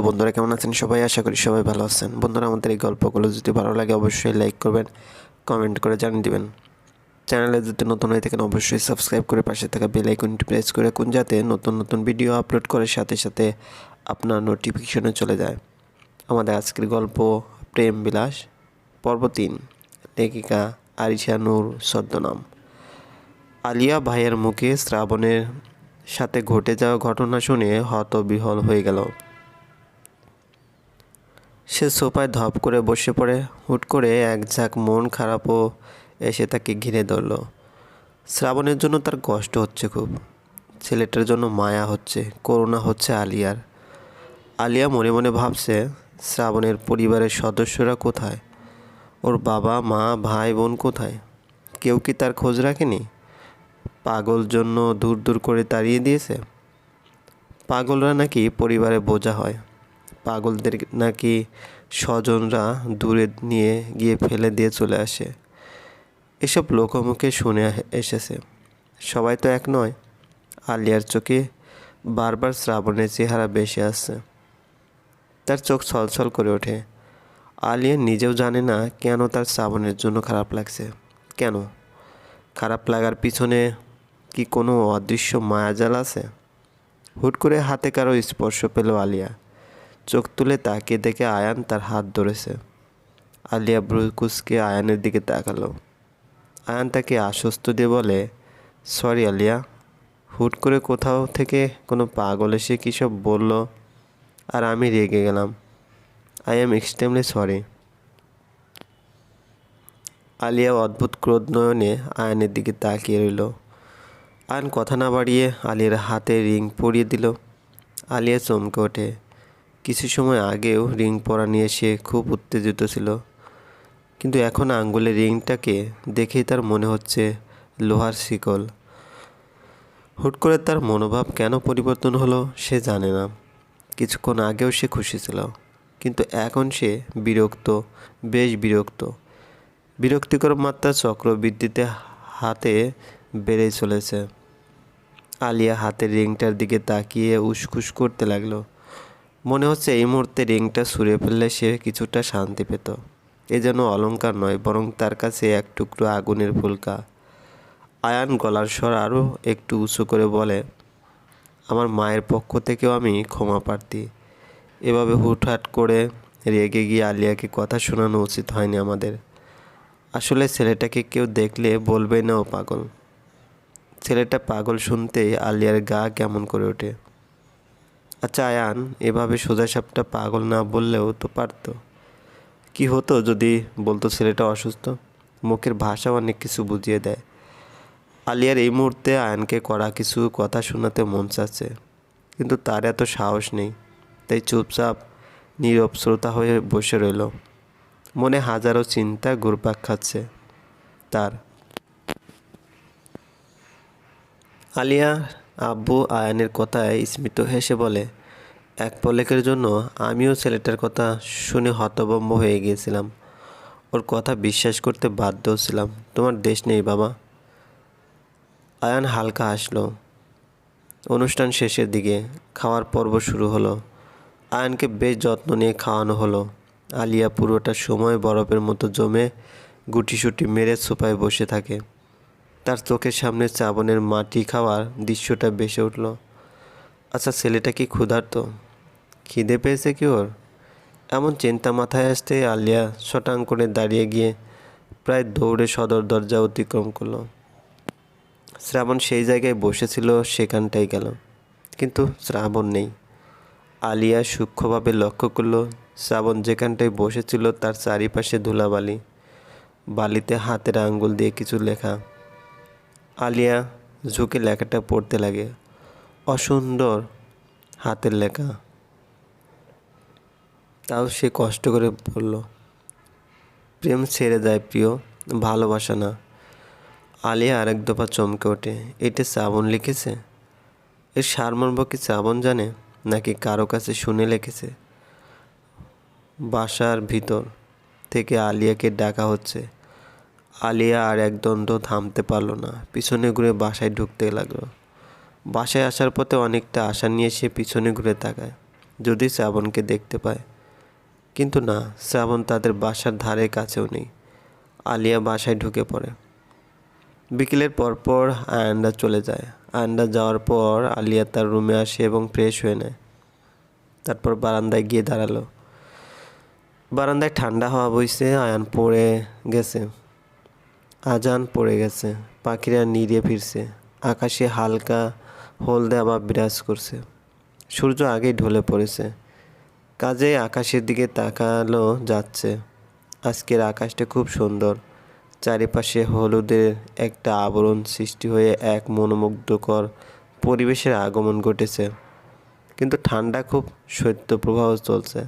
তো বন্ধুরা কেমন আছেন সবাই? আশা করি সবাই ভালো আছেন। বন্ধুরা, আমাদের এই গল্পগুলো যদি ভালো লাগে, অবশ্যই লাইক করবেন, কমেন্ট করে জানিয়ে দেবেন। চ্যানেলে যদি নতুন হয়ে থাকেন, অবশ্যই সাবস্ক্রাইব করে পাশে থাকা বেল আইকনটি প্রেস করে কোন যাতে নতুন নতুন ভিডিও আপলোড করার সাথে সাথে আপনার নোটিফিকেশনে চলে যায়। আমাদের আজকের গল্প, প্রেম বিলাস, পর্ব তিন, লেখিকা আরিশা নূর ছদ্মনাম। আলিয়া ভাইয়ের মুখে শ্রাবণের সাথে ঘটে যাওয়া ঘটনা শুনে হতবিহল হয়ে গেল। সে সোফায় ধপ করে বসে পড়ে। হুট করে এক ঝাঁক মন খারাপও এসে তাকে ঘিরে ধরল। শ্রাবণের জন্য তার কষ্ট হচ্ছে খুব। ছেলেটার জন্য মায়া হচ্ছে, করুণা হচ্ছে আলিয়ার। আলিয়া মনে মনে ভাবছে, শ্রাবণের পরিবারের সদস্যরা কোথায়? ওর বাবা, মা, ভাই, বোন কোথায়? কেউ কি তার খোঁজ রাখেনি? পাগল জন্য দূর দূর করে তাড়িয়ে দিয়েছে? পাগলরা নাকি পরিবারে বোঝা হয়। পাগলদের নাকি স্বজনরা দূরে নিয়ে গিয়ে ফেলে দিয়ে চলে আসে। এসব লোকমুখে শুনে এসেছে। সবাই তো এক নয়। আলিয়ার চোখে বারবার শ্রাবণের চেহারা বেশি আসছে। তার চোখ ছলছল করে ওঠে। আলিয়া নিজেও জানে না কেন তার শ্রাবণের জন্য খারাপ লাগছে। কেন? খারাপ লাগার পিছনে কি কোনো অদৃশ্য মায়াজাল আছে? হুট করে হাতে কারও স্পর্শ পেল আলিয়া। চোখ তুলে তাকিয়ে দেখে আয়ান তার হাত ধরেছে। আলিয়া ব্রুকুসকে আয়ানের দিকে তাকালো। আয়ান তাকে আশ্বস্ত দিয়ে বলে, সরি আলিয়া, হুট করে কোথাও থেকে কোনো পাগল এসে কী সব বলল? আর আমি রেগে গেলাম। I am extremely sorry. Alia অদ্ভুত ক্রোধ নয়নে আয়নের দিকে তাকিয়ে রইল। আয়ন কথা না বাড়িয়ে আলিয়ার হাতে রিং পরিয়ে দিল। আলিয়া চমকে ওঠে। কিছু সময় আগেও রিং পরা নিয়ে সে খুব উত্তেজিত ছিল। কিন্তু এখন আঙ্গুলের রিংটাকে দেখেই তার মনে হচ্ছে লোহার শিকল। হুট করে তার মনোভাব কেন পরিবর্তন হলো সে জানে না। কিছুক্ষণ আগেও সে খুশি ছিল, কিন্তু এখন সে বিরক্ত, বেশ বিরক্ত। বিরক্তিকর মাত্রা চক্রবৃদ্ধিতে হাতে বেড়ে চলেছে। আলিয়া হাতের রিংটার দিকে তাকিয়ে উসখুস করতে লাগল। মনে হচ্ছে এই মুহূর্তে রিংটা ছুঁড়ে ফেললে সে কিছুটা শান্তি পেত। এ যেন অলঙ্কার নয়, বরং তার কাছে এক টুকরো আগুনের ফুলকা। আয়ান গলার স্বর আরও একটু উঁচু করে বলে, আমার মায়ের পক্ষ থেকেও আমি ক্ষমা প্রার্থী। এভাবে হুটহাট করে রেগে গিয়ে আলিয়াকে কথা শোনানো উচিত হয়নি আমাদের। আসলে ছেলেটাকে কেউ দেখলে বলবে না ও পাগল। ছেলেটা পাগল শুনতেই আলিয়ার গা কেমন করে ওঠে। আচ্ছা আয়ান, এভাবে সোজাসাপটা পাগল না বললেও তো পারতো। কি হতো যদি বলতো ছেলেটা অসুস্থ? মুখের ভাষা অনেক কিছু বুঝিয়ে দেয়। আলিয়ার এই মুহূর্তে আয়নকে করা কিছু কথা শোনাতে মন চাচ্ছে, কিন্তু তার এত সাহস নেই। তাই চুপচাপ, নীরব শ্রোতা হয়ে বসে রইল। মনে হাজারো চিন্তা ঘুরপাক খাচ্ছে তার। আলিয়া আব্বু আয়ানের কথায় স্মিত হেসে বলে, এক পলেকের জন্য আমিও ছেলেটার কথা শুনে হতভম্ব হয়ে গিয়েছিলাম। ওর কথা বিশ্বাস করতে বাধ্য ছিলাম। তোমার দেশ নেই, বাবা। আয়ান হালকা হাসলো। অনুষ্ঠান শেষের দিকে খাওয়ার পর্ব শুরু হলো। আয়ানকে বেশ যত্ন নিয়ে খাওয়ানো হলো। আলিয়া পুরোটা সময় বরফের মতো জমে গুটিসুটি মেরে সোফায় বসে থাকে। তার চোখের সামনে চাবনের মাটি খাওয়ার দৃশ্যটা বেসে উঠল। আচ্ছা ছেলেটা কি ক্ষুধার্ত? খিদে পেয়েছে কি ওর? এমন চিন্তা মাথায় আসতে আলিয়া শটাং করে দাঁড়িয়ে গিয়ে প্রায় দৌড়ে সদর দরজা অতিক্রম করল। শ্রাবণ সেই জায়গায় বসেছিল, সেখানটাই গেল। কিন্তু শ্রাবণ নেই। আলিয়া সূক্ষ্মভাবে লক্ষ্য করল, শ্রাবণ যেখানটায় বসেছিল তার চারিপাশে ধুলাবালি। বালিতে হাতের আঙ্গুল দিয়ে কিছু লেখা আলিয়া ঝুঁকে লেখাটা পড়তে লাগে। অসুন্দর হাতের লেখা। তাও সে কষ্ট করে পড়ল। প্রেম ছেড়ে দেয় প্রিয়, ভালোবাসা না। আলিয়া আরেক দফা চমকে ওঠে। এটা শ্রাবণ লিখেছে? এর সারমর্ম কি শ্রাবণ জানে, নাকি কারও কাছে শুনে লিখেছে? বাসার ভিতর থেকে আলিয়াকে ডাকা হচ্ছে। আলিয়া আর এক দ্বন্দ্ব থামতে পারল না। পিছনে ঘুরে বাসায় ঢুকতে লাগল। বাসায় আসার পথে অনেকটা আশা নিয়ে সে পিছনে ঘুরে তাকায়, যদি শ্রাবণকে দেখতে পায়। কিন্তু না, শ্রাবণ তাদের বাসার ধারে কাছেও নেই। আলিয়া বাসায় ঢুকে পড়ে। বিকেলের পর পর আয়ান্ডা চলে যায়। আয়ান্ডা যাওয়ার পর আলিয়া তার রুমে আসে এবং ফ্রেশ হয়ে নেয়। তারপর বারান্দায় গিয়ে দাঁড়াল। বারান্দায় ঠান্ডা হাওয়া বইছে, আয়ান পড়ে গেছে। আজান পড়ে গেছে, পাখিরা নিড়িয়ে ফিরছে, আকাশে হালকা হলদে আবার বিরাজ করছে। সূর্য আগেই ঢলে পড়েছে, কাজে আকাশের দিকে তাকালো যাচ্ছে। আজকের আকাশটা খুব সুন্দর, চারিপাশে হলুদের একটা আবরণ সৃষ্টি হয়ে এক মনোমুগ্ধকর পরিবেশের আগমন ঘটেছে। কিন্তু ঠান্ডা খুব শৈত্যপ্রবাহ চলছে।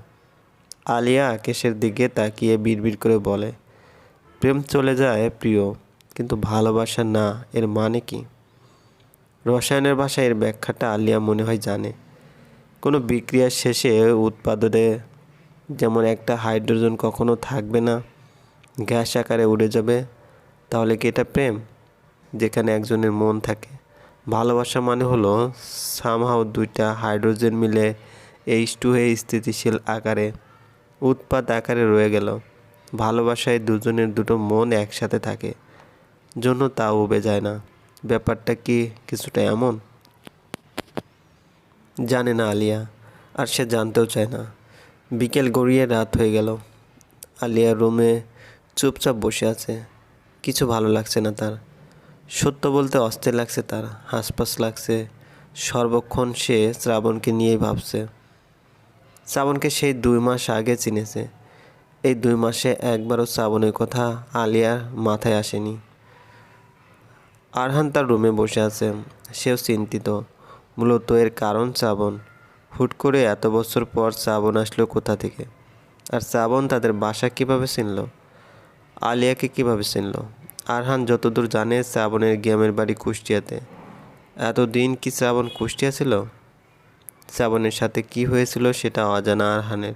আলিয়া আকাশের দিকে তাকিয়ে বিড়বিড় করে বলে প্রেম চলে যায় প্রিয়, কিন্তু ভালোবাসা না, এর মানে কি? রসায়নের ভাষায় এর ব্যাখ্যাটা আলিয়া মনে হয় জানে। কোনো বিক্রিয়ার শেষে উৎপাদনে যেমন একটা হাইড্রোজেন কখনো থাকবে না, গ্যাস আকারে উড়ে যাবে, তাহলে কি এটা প্রেম? যেখানে একজনের মন থাকে। ভালোবাসা মানে হলো সামহাও দুইটা হাইড্রোজেন মিলে এইচ টু স্থিতিশীল আকারে উৎপাদ আকারে রয়ে গেল। ভালোবাসায় দুজনের দুটো মন একসাথে থাকে, জন্য তা উবে যায় না। ব্যাপারটা কি কিছুটা এমন? জানে না আলিয়া, আর সে জানতেও চায় না। বিকেল গড়িয়ে রাত হয়ে গেল। আলিয়া রুমে চুপচাপ বসে আছে। কিছু ভালো লাগছে না তার। সত্য বলতে অস্থির লাগছে তার। হাসপাস লাগছে। সর্বক্ষণ সে শ্রাবণকে নিয়েই ভাবছে। শ্রাবণকে সেই দুই মাস আগে চিনেছে। এই দুই মাসে একবারও শ্রাবণের কথা আলিয়ার মাথায় আসেনি। আরহান তার রুমে বসে আছে। সেও চিন্তিত। মূলত এর কারণ শ্রাবণ। হুট করে এত বছর পর শ্রাবণ আসলো কোথা থেকে? আর শ্রাবণ তাদের বাসা কীভাবে চিনল? আলিয়াকে কীভাবে চিনল? আরহান যতদূর জানে শ্রাবণের গ্রামের বাড়ি কুষ্টিয়াতে। এতদিন কি শ্রাবণ কুষ্টিয়া ছিল? শ্রাবণের সাথে কি হয়েছিল সেটা অজানা আরহানের।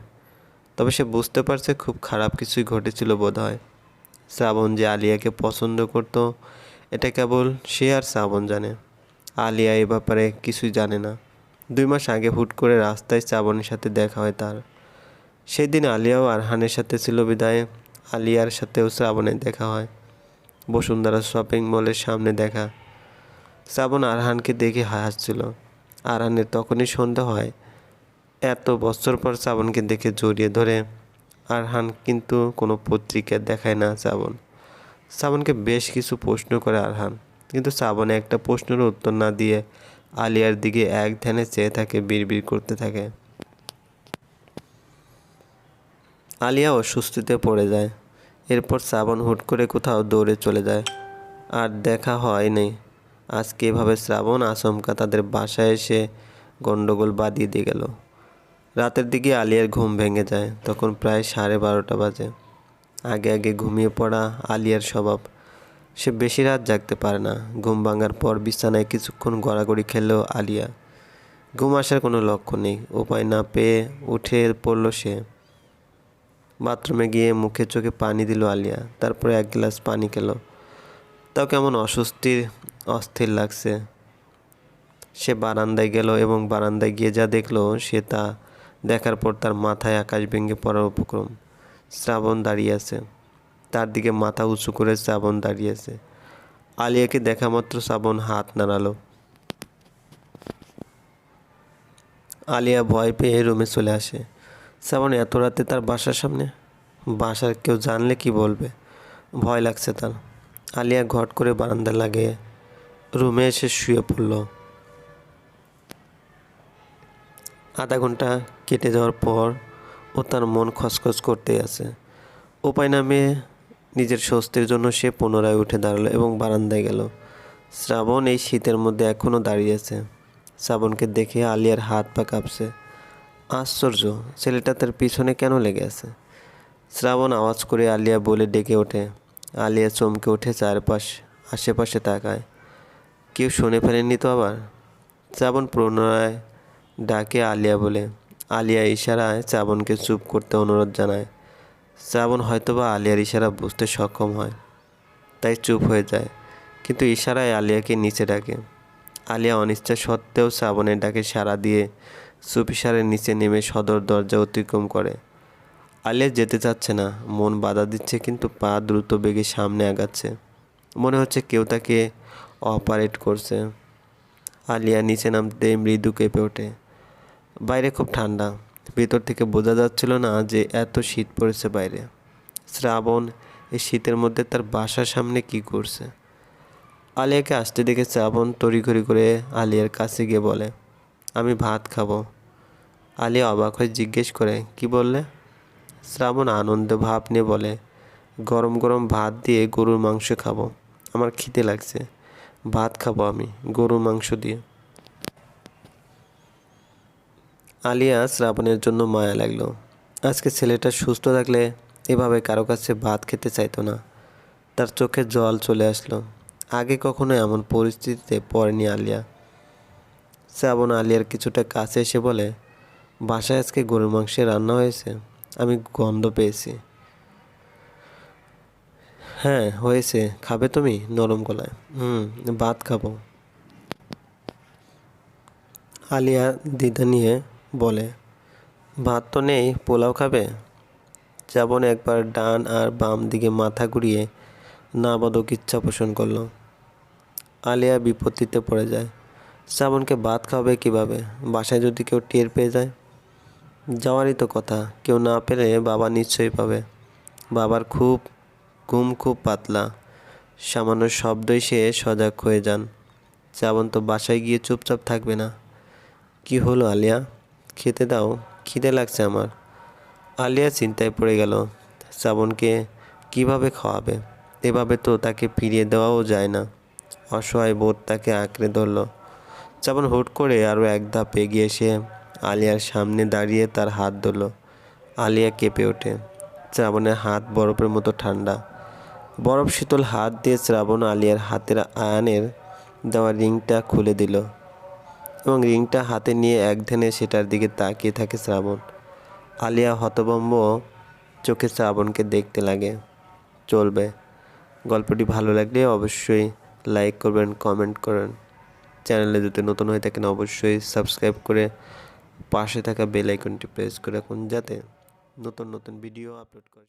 তবে সে বুঝতে পারছে খুব খারাপ কিছুই ঘটেছিল বোধ হয় শ্রাবণ যে আলিয়াকে পছন্দ করতো, এটা কেবল সে আর শ্রাবণ জানে। আলিয়া এ ব্যাপারে কিছুই জানে না। দুই মাস আগে হুট করে রাস্তায় শ্রাবণের সাথে দেখা হয় তার। সেই দিন আলিয়াও আরহানের সাথে ছিল বিদায়। আলিয়ার সাথেও শ্রাবণের দেখা হয়। বসুন্ধরা শপিং মলের সামনে দেখা। শ্রাবণ আরহানকে দেখে হাসছিল। আরহানের তখনই সন্ধ্যা হয় এত বছর পর শ্রাবণকে দেখে জড়িয়ে ধরে। আরহান কিন্তু কোনো পত্রিকা দেখায় না শ্রাবণ শ্রাবণকে বেশ কিছু প্রশ্ন করে আরহান। কিন্তু শ্রাবণে একটা প্রশ্নের উত্তর না দিয়ে আলিয়ার দিকে এক ধ্যানে চেয়ে থাকে, বিড়বিড় করতে থাকে। আলিয়া অস্বস্তিতে পড়ে যায়। এরপর শ্রাবণ হুট করে কোথাও দৌড়ে চলে যায়। আর দেখা হয় হয়নি আজকে এভাবে শ্রাবণ আচমকা তাদের বাসায় এসে গণ্ডগোল বাঁধিয়ে দিয়ে গেল। রাতের দিকে আলিয়ার ঘুম ভেঙে যায়। তখন প্রায় সাড়ে বারোটা বাজে। আগে আগে ঘুমিয়ে পড়া আলিয়ার স্বভাব। সে বেশি রাত জাগতে পারে না। ঘুম ভাঙার পর বিছানায় কিছুক্ষণ গড়াগড়ি খেললেও আলিয়া। ঘুম আসার কোনো লক্ষ্য নেই। উপায় না পেয়ে উঠে পড়ল সে। বাথরুমে গিয়ে মুখে চোখে পানি দিল আলিয়া। তারপরে এক গ্লাস পানি খেলো। তাও কেমন অস্বস্তির, অস্থির লাগছে। সে বারান্দায় গেল এবং বারান্দায় গিয়ে যা দেখল সে তা দেখার পর তার মাথায় আকাশ ভেঙে পড়ার উপক্রম। শ্রাবণ দাঁড়িয়ে আছে। তার দিকে মাথা উঁচু করে শ্রাবণ দাঁড়িয়ে আছে। আলিয়াকে দেখা মাত্র শ্রাবণ হাত নাড়ালো। আলিয়া ভয় পেয়ে রুমে চলে আসে। শ্রাবণ, এত রাতে তার বাসার সামনে? বাসার কেউ জানলে কি বলবে? ভয় লাগছে তার। আলিয়া ঘট করে বারান্দা লাগে রুমে এসে শুয়ে পড়ল। আধা ঘণ্টা কেটে যাওয়ার পর ও তার মন খসখস করতে আছে। উপায় নামে নিজের স্বস্তির জন্য সে পুনরায় উঠে দাঁড়াল এবং বারান্দায় গেল। শ্রাবণ এই শীতের মধ্যে এখনও দাঁড়িয়ে আছে। শ্রাবণকে দেখে আলিয়ার হাত পা কাঁপছে। আশ্চর্য, ছেলেটা তার পিছনে কেন লেগে আছে? শ্রাবণ আওয়াজ করে আলিয়া বলে ডেকে ওঠে। আলিয়া চমকে উঠে চারপাশ, আশেপাশে তাকায়। কেউ শুনে ফেলেননি তো আবার? শ্রাবণ পুনরায় ডাকে আলিয়া বলে, আলিয়া, ইশারায় শ্রাবণকে চুপ করতে অনুরোধ জানায়। শ্রাবণ হয়তোবা আলিয়ার ইশারা বুঝতে সক্ষম হয়, তাই চুপ হয়ে যায়। কিন্তু ইশারায় আলিয়াকে নিচে ডাকে। আলিয়া অনিচ্ছা সত্ত্বেও শ্রাবণের ডাকে সাড়া দিয়ে সুফিসারের নিচে নেমে সদর দরজা অতিক্রম করে। আলিয়া যেতে চাচ্ছে না, মন বাধা দিচ্ছে কিন্তু পা দ্রুত বেগে সামনে আগাচ্ছে। মনে হচ্ছে কেউ তাকে অপারেট করছে। আলিয়া নিচে নামতে মৃদু কেঁপে ওঠে। বাইরে খুব ঠান্ডা। ভেতর থেকে বোঝা যাচ্ছিল না যে এত শীত পড়েছে বাইরে। শ্রাবণ এই শীতের মধ্যে তার বাসার সামনে কি করছে? আলিয়াকে আসতে দেখে শ্রাবণ তড়িঘড়ি করে আলিয়ার কাছে গিয়ে বলে, আমি ভাত খাব। আলিয়া অবাক হয়ে জিজ্ঞেস করে, কি বললে? শ্রাবণ আনন্দ ভাব নিয়ে বলে, গরম গরম ভাত দিয়ে গরুর মাংস খাব। আমার খিদে লাগছে। ভাত খাব আমি, গরুর মাংস দিয়ে। আলিয়া শ্রাবণের জন্য মায়া লাগল। আজকে ছেলেটা সুস্থ থাকলে এভাবে কারও কাছে ভাত খেতে চাইতো না। তার চোখে জল চলে আসলো। আগে কখনো এমন পরিস্থিতিতে পড়েনি আলিয়া। শ্রাবণ আলিয়ার কিছুটা কাছে এসে বলে, বাসায় আজকে গরুর মাংসের রান্না হয়েছে। আমি গন্ধ পেয়েছি। হ্যাঁ হয়েছে। খাবে তুমি? নরম গলায়। হুম, ভাত খাব। আলিয়া দ্বিধা নিয়ে বলে, ভাত তো নেই, পোলাও খাবে? শ্রাবণ একবার ডান আর বাম দিকে মাথা ঘুরিয়ে নাবাদক ইচ্ছা পোষণ করল। আলিয়া বিপত্তিতে পড়ে যায়। শ্রাবণকে ভাত খাওয়াবে কীভাবে? বাসায় যদি কেউ টের পেয়ে যায়? যাওয়ারই তো কথা, কেউ না পেলে বাবা নিশ্চয়ই পাবে। বাবার খুব, ঘুম খুব পাতলা। সামান্য শব্দই সে সজাগ হয়ে যান। শ্রাবণ তো বাসায় গিয়ে চুপচাপ থাকবে না। কি হলো আলিয়া? খেতে দাও, খিদে লাগছে আমার। আলিয়া চিন্তায় পড়ে গেল, শ্রাবণকে কীভাবে খাওয়াবে? এভাবে তো তাকে ফিরিয়ে দেওয়াও যায় না। অসহায় বোধ তাকে আঁকড়ে ধরল। শ্রাবণ হুট করে আরও এক ধাপ এগিয়ে এসে আলিয়ার সামনে দাঁড়িয়ে তার হাত ধরল। আলিয়া কেঁপে ওঠে। শ্রাবণের হাত বরফের মতো ঠান্ডা। বরফ শীতল হাত দিয়ে শ্রাবণ আলিয়ার হাতের আয়ানের দেওয়া রিংটা খুলে দিল। এবং রিংটা হাতে নিয়ে এক ধ্যানে সেটার দিকে তাকিয়ে থাকে শ্রাবণ। আলিয়া হতভম্ব চোখে শ্রাবণকে দেখতে লাগে। চলবে। গল্পটি ভালো লাগলে অবশ্যই লাইক করবেন, কমেন্ট করেন চ্যানেলে যদি নতুন হয়ে থাকেন অবশ্যই সাবস্ক্রাইব করে পাশে থাকা বেল আইকনটি প্রেস করে রাখুন যাতে নতুন নতুন ভিডিও আপলোড করে